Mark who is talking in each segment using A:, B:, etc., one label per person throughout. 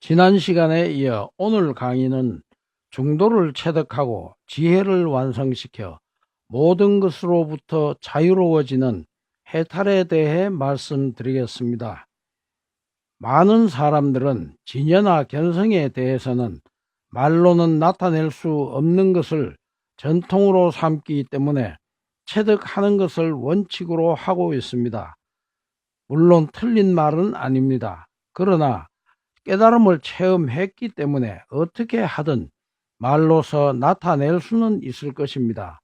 A: 지난 시간에 이어 오늘 강의는 중도를 체득하고 지혜를 완성시켜 모든 것으로부터 자유로워지는 해탈에 대해 말씀드리겠습니다. 많은 사람들은 진여나 견성에 대해서는 말로는 나타낼 수 없는 것을 전통으로 삼기 때문에 체득하는 것을 원칙으로 하고 있습니다. 물론 틀린 말은 아닙니다. 그러나 깨달음을 체험했기 때문에 어떻게 하든 말로서 나타낼 수는 있을 것입니다.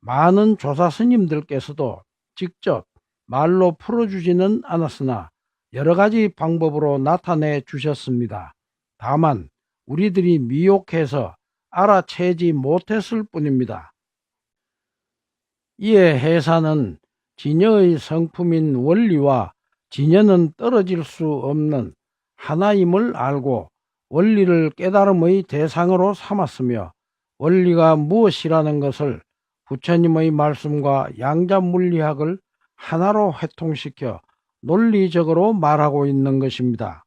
A: 많은 조사 스님들께서도 직접 말로 풀어주지는 않았으나 여러 가지 방법으로 나타내 주셨습니다. 다만 우리들이 미혹해서 알아채지 못했을 뿐입니다. 이에 해사는 진여의 성품인 원리와 진여는 떨어질 수 없는 하나임을 알고 원리를 깨달음의 대상으로 삼았으며 원리가 무엇이라는 것을 부처님의 말씀과 양자 물리학을 하나로 회통시켜 논리적으로 말하고 있는 것입니다.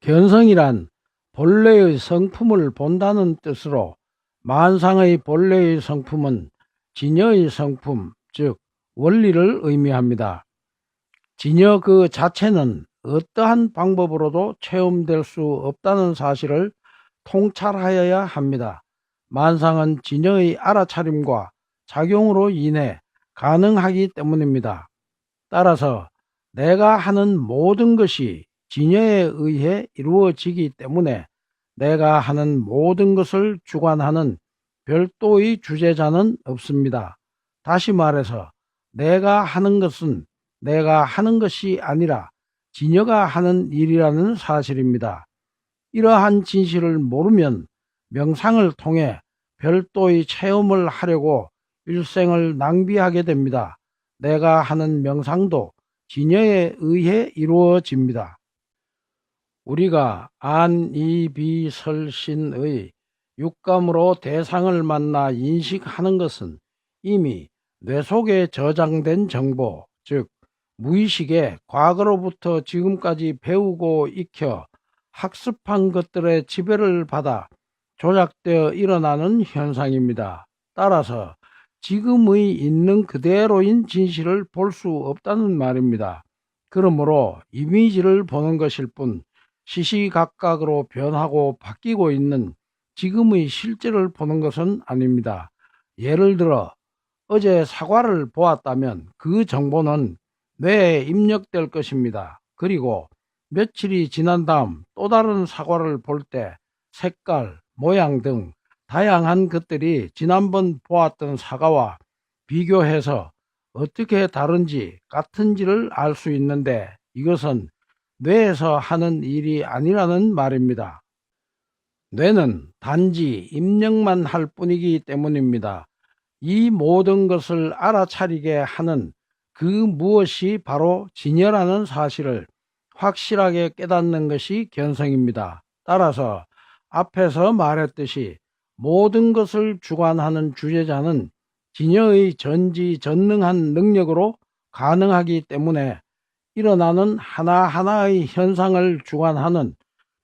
A: 견성이란 본래의 성품을 본다는 뜻으로 만상의 본래의 성품은 진여의 성품, 즉 원리를 의미합니다. 진여 그 자체는 어떠한 방법으로도 체험될 수 없다는 사실을 통찰하여야 합니다. 만상은 진여의 알아차림과 작용으로 인해 가능하기 때문입니다. 따라서 내가 하는 모든 것이 진여에 의해 이루어지기 때문에 내가 하는 모든 것을 주관하는 별도의 주제자는 없습니다. 다시 말해서 내가 하는 것은 내가 하는 것이 아니라 진여가 하는 일이라는 사실입니다. 이러한 진실을 모르면 명상을 통해 별도의 체험을 하려고 일생을 낭비하게 됩니다. 내가 하는 명상도 진여에 의해 이루어집니다. 우리가 안 이 비 설 신의 육감으로 대상을 만나 인식하는 것은 이미 뇌 속에 저장된 정보, 즉 무의식에 과거로부터 지금까지 배우고 익혀 학습한 것들의 지배를 받아 조작되어 일어나는 현상입니다. 따라서 지금의 있는 그대로인 진실을 볼 수 없다는 말입니다. 그러므로 이미지를 보는 것일 뿐 시시각각으로 변하고 바뀌고 있는 지금의 실제를 보는 것은 아닙니다. 예를 들어 어제 사과를 보았다면 그 정보는 뇌에 입력될 것입니다. 그리고 며칠이 지난 다음 또 다른 사과를 볼 때 색깔, 모양 등 다양한 것들이 지난번 보았던 사과와 비교해서 어떻게 다른지 같은지를 알 수 있는데 이것은 뇌에서 하는 일이 아니라는 말입니다. 뇌는 단지 입력만 할 뿐이기 때문입니다. 이 모든 것을 알아차리게 하는 그 무엇이 바로 진여라는 사실을 확실하게 깨닫는 것이 견성입니다. 따라서 앞에서 말했듯이 모든 것을 주관하는 주제자는 진여의 전지전능한 능력으로 가능하기 때문에 일어나는 하나하나의 현상을 주관하는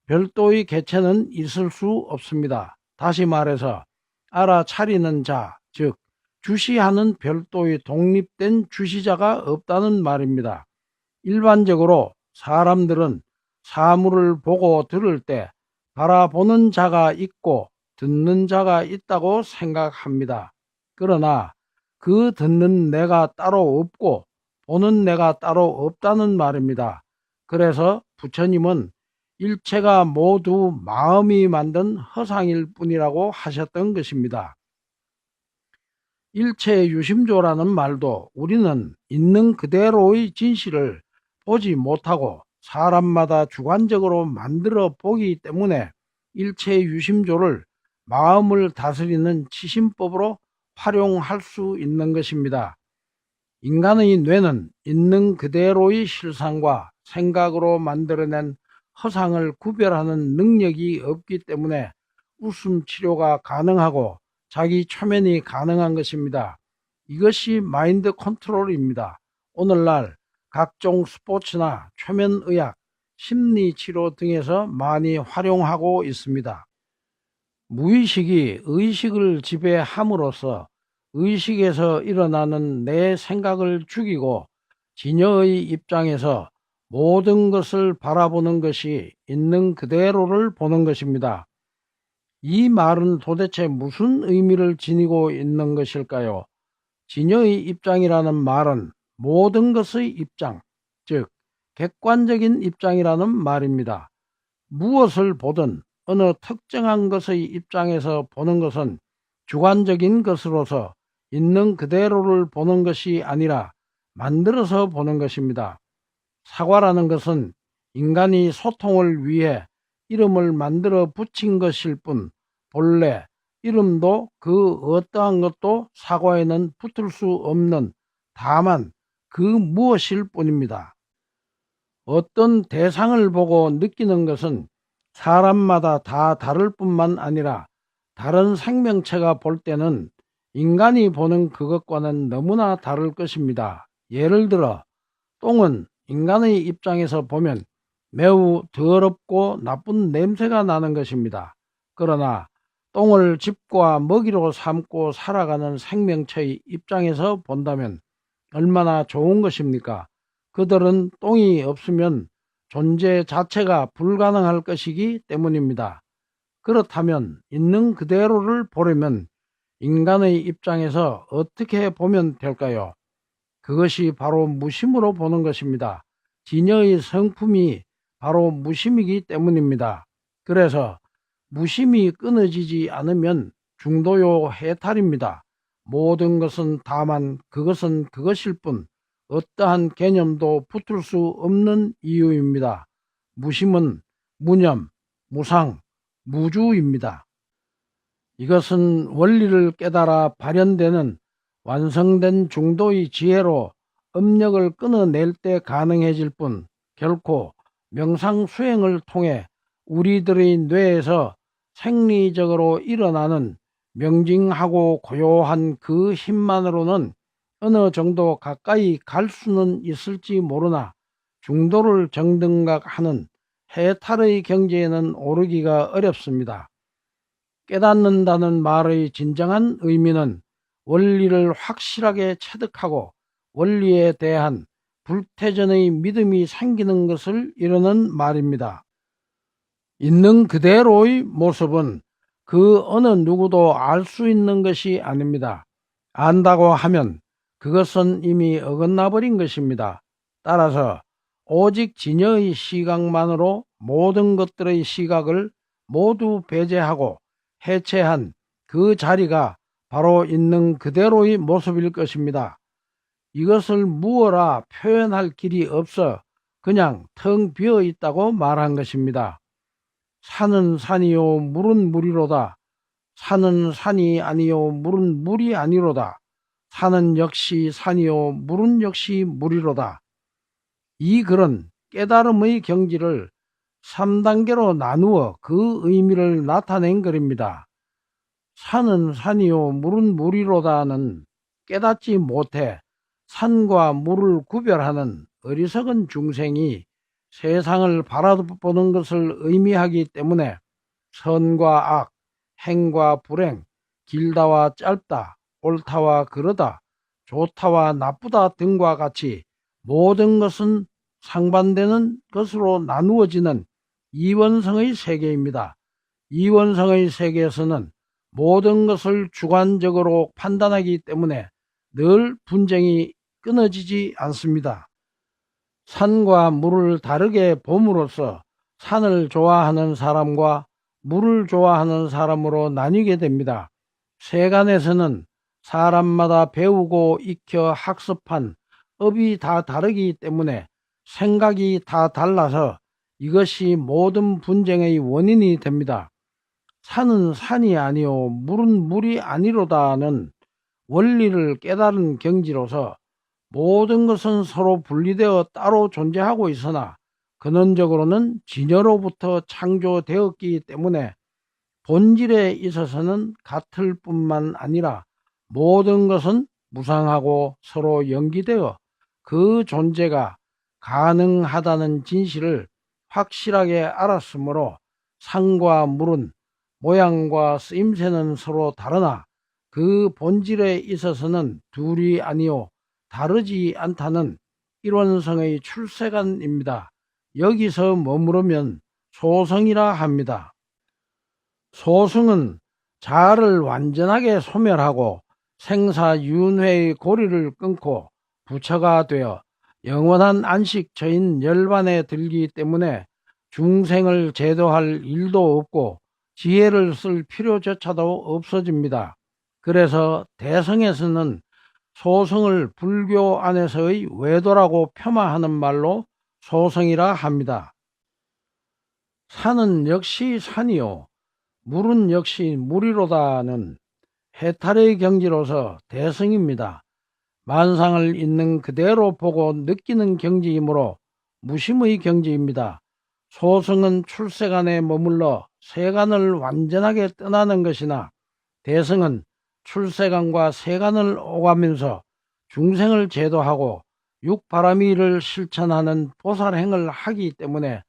A: 별도의 개체는 있을 수 없습니다. 다시 말해서 알아차리는 자, 즉 주시하는 별도의 독립된 주시자가 없다는 말입니다. 일반적으로 사람들은 사물을 보고 들을 때 바라보는 자가 있고 듣는 자가 있다고 생각합니다. 그러나 그 듣는 내가 따로 없고 보는 내가 따로 없다는 말입니다. 그래서 부처님은 일체가 모두 마음이 만든 허상일 뿐이라고 하셨던 것입니다. 일체 유심조라는 말도 우리는 있는 그대로의 진실을 보지 못하고 사람마다 주관적으로 만들어 보기 때문에 일체 유심조를 마음을 다스리는 치심법으로 활용할 수 있는 것입니다. 인간의 뇌는 있는 그대로의 실상과 생각으로 만들어낸 허상을 구별하는 능력이 없기 때문에 웃음 치료가 가능하고 자기 초면이 가능한 것입니다. 이것이 마인드 컨트롤입니다. 오늘날 각종 스포츠나 초면의학, 심리치료 등에서 많이 활용하고 있습니다. 무의식이 의식을 지배함으로써 의식에서 일어나는 내 생각을 죽이고 진여의 입장에서 모든 것을 바라보는 것이 있는 그대로를 보는 것입니다. 이 말은 도대체 무슨 의미를 지니고 있는 것일까요? 진여의 입장이라는 말은 모든 것의 입장, 즉 객관적인 입장이라는 말입니다. 무엇을 보든 어느 특정한 것의 입장에서 보는 것은 주관적인 것으로서 있는 그대로를 보는 것이 아니라 만들어서 보는 것입니다. 사과라는 것은 인간이 소통을 위해 이름을 만들어 붙인 것일 뿐 본래 이름도 그 어떠한 것도 사과에는 붙을 수 없는 다만 그 무엇일 뿐입니다. 어떤 대상을 보고 느끼는 것은 사람마다 다 다를 뿐만 아니라 다른 생명체가 볼 때는 인간이 보는 그것과는 너무나 다를 것입니다. 예를 들어 똥은 인간의 입장에서 보면 매우 더럽고 나쁜 냄새가 나는 것입니다. 그러나 똥을 집과 먹이로 삼고 살아가는 생명체의 입장에서 본다면 얼마나 좋은 것입니까? 그들은 똥이 없으면 존재 자체가 불가능할 것이기 때문입니다. 그렇다면 있는 그대로를 보려면 인간의 입장에서 어떻게 보면 될까요? 그것이 바로 무심으로 보는 것입니다. 진여의 성품이 바로 무심이기 때문입니다. 그래서 무심이 끊어지지 않으면 중도요 해탈입니다. 모든 것은 다만 그것은 그것일 뿐 어떠한 개념도 붙을 수 없는 이유입니다. 무심은 무념, 무상, 무주입니다. 이것은 원리를 깨달아 발현되는 완성된 중도의 지혜로 업력을 끊어낼 때 가능해질 뿐 결코 명상 수행을 통해 우리들의 뇌에서 생리적으로 일어나는 명징하고 고요한 그 힘만으로는 어느 정도 가까이 갈 수는 있을지 모르나 중도를 정등각하는 해탈의 경지에는 오르기가 어렵습니다. 깨닫는다는 말의 진정한 의미는 원리를 확실하게 체득하고 원리에 대한 불태전의 믿음이 생기는 것을 이루는 말입니다. 있는 그대로의 모습은 그 어느 누구도 알 수 있는 것이 아닙니다. 안다고 하면 그것은 이미 어긋나 버린 것입니다. 따라서 오직 진여의 시각만으로 모든 것들의 시각을 모두 배제하고 해체한 그 자리가 바로 있는 그대로의 모습일 것입니다. 이것을 무어라 표현할 길이 없어 그냥 텅 비어 있다고 말한 것입니다. 산은 산이요 물은 물이로다. 산은 산이 아니요 물은 물이 아니로다. 산은 역시 산이요 물은 역시 물이로다. 이 글은 깨달음의 경지를 3단계로 나누어 그 의미를 나타낸 글입니다. 산은 산이요 물은 물이로다는 깨닫지 못해 산과 물을 구별하는 어리석은 중생이 세상을 바라보는 것을 의미하기 때문에 선과 악, 행과 불행, 길다와 짧다, 옳다와 그러다, 좋다와 나쁘다 등과 같이 모든 것은 상반되는 것으로 나누어지는 이원성의 세계입니다. 이원성의 세계에서는 모든 것을 주관적으로 판단하기 때문에 늘 분쟁이 끊어지지 않습니다. 산과 물을 다르게 봄으로써 산을 좋아하는 사람과 물을 좋아하는 사람으로 나뉘게 됩니다. 세간에서는 사람마다 배우고 익혀 학습한 업이 다 다르기 때문에 생각이 다 달라서 이것이 모든 분쟁의 원인이 됩니다. 산은 산이 아니요 물은 물이 아니로다는 원리를 깨달은 경지로서 모든 것은 서로 분리되어 따로 존재하고 있으나 근원적으로는 진여로부터 창조되었기 때문에 본질에 있어서는 같을 뿐만 아니라 모든 것은 무상하고 서로 연기되어 그 존재가 가능하다는 진실을 확실하게 알았으므로 상과 물은 모양과 쓰임새는 서로 다르나 그 본질에 있어서는 둘이 아니요 다르지 않다는 일원성의 출세관입니다. 여기서 머무르면 소성이라 합니다. 소승은 자아를 완전하게 소멸하고 생사윤회의 고리를 끊고 부처가 되어 영원한 안식처인 열반에 들기 때문에 중생을 제도할 일도 없고 지혜를 쓸 필요조차도 없어집니다. 그래서 대성에서는 소성을 불교 안에서의 외도라고 폄하하는 말로 소성이라 합니다. 산은 역시 산이요. 물은 역시 물이로다는 해탈의 경지로서 대성입니다. 만상을 있는 그대로 보고 느끼는 경지이므로 무심의 경지입니다. 소성은 출세간에 머물러 세간을 완전하게 떠나는 것이나 대성은 출세간과 세간을 오가면서 중생을 제도하고 육바라미를 실천하는 보살행을 하기 때문에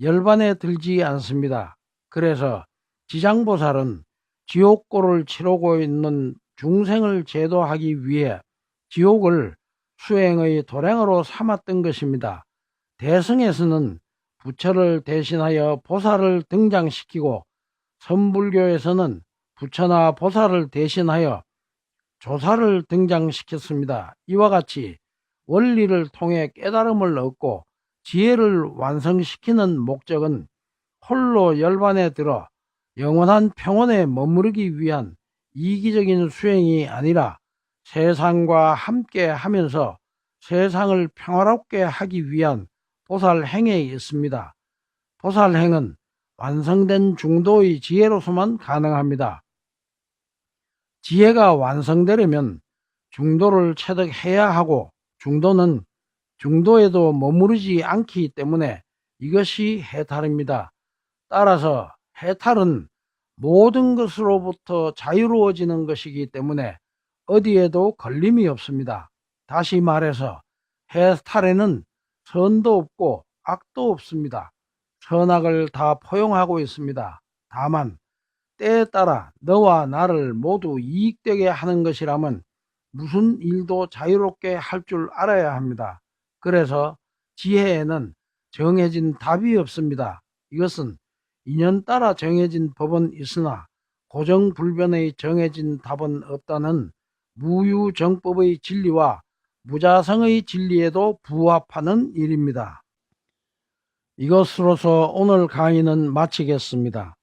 A: 열반에 들지 않습니다. 그래서 지장보살은 지옥고를 치르고 있는 중생을 제도하기 위해 지옥을 수행의 도량으로 삼았던 것입니다. 대승에서는 부처를 대신하여 보살을 등장시키고 선불교에서는 부처나 보살을 대신하여 조사를 등장시켰습니다. 이와 같이 원리를 통해 깨달음을 얻고 지혜를 완성시키는 목적은 홀로 열반에 들어 영원한 평온에 머무르기 위한 이기적인 수행이 아니라 세상과 함께 하면서 세상을 평화롭게 하기 위한 보살행에 있습니다. 보살행은 완성된 중도의 지혜로서만 가능합니다. 지혜가 완성되려면 중도를 체득해야 하고 중도는 중도에도 머무르지 않기 때문에 이것이 해탈입니다. 따라서 해탈은 모든 것으로부터 자유로워지는 것이기 때문에 어디에도 걸림이 없습니다. 다시 말해서 해탈에는 선도 없고 악도 없습니다. 선악을 다 포용하고 있습니다. 다만 때에 따라 너와 나를 모두 이익되게 하는 것이라면 무슨 일도 자유롭게 할 줄 알아야 합니다. 그래서 지혜에는 정해진 답이 없습니다. 이것은 인연 따라 정해진 법은 있으나 고정불변의 정해진 답은 없다는 무유정법의 진리와 무자성의 진리에도 부합하는 일입니다. 이것으로서 오늘 강의는 마치겠습니다.